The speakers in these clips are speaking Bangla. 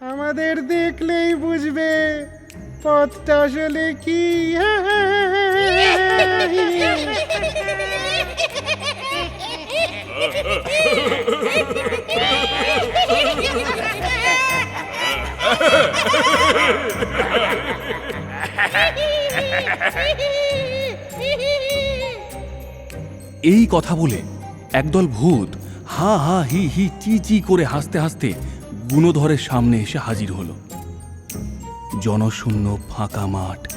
আমাদের দেখলেই বুঝবে পথটা আসলে কি। এই কথা বলে একদল ভূত হা হা হি হি চি চি করে হাসতে হাসতে গুণধরের সামনে এসে হাজির হলো। জনশূন্য, ফাঁকা মাঠ,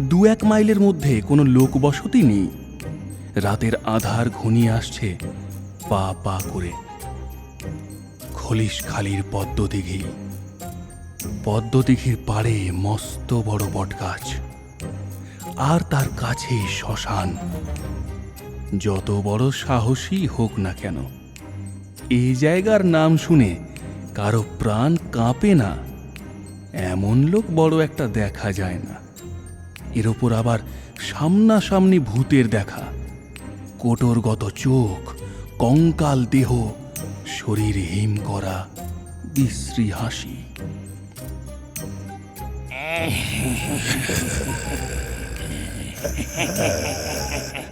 দু এক মাইলের মধ্যে কোনো লোক বসতি নেই। রাতের আধার ঘনিয়ে আসছে পা পা করে। খলিশ খালির পদ্মদিঘি। পদ্মদিঘির পাড়ে মস্ত বড় বটগাছ। আর তার কাছেই শ্মশান। যত বড় সাহসী হোক না কেন এই জায়গার নাম শুনে কারও প্রাণ কাঁপে না। এমন লোক বড় একটা দেখা যায় না। এর ওপর আবার সামনাসামনি ভূতের দেখা। কোটরগত চোখ, কঙ্কাল দেহ, শরীর হিম করা, বিশ্রী হাসি।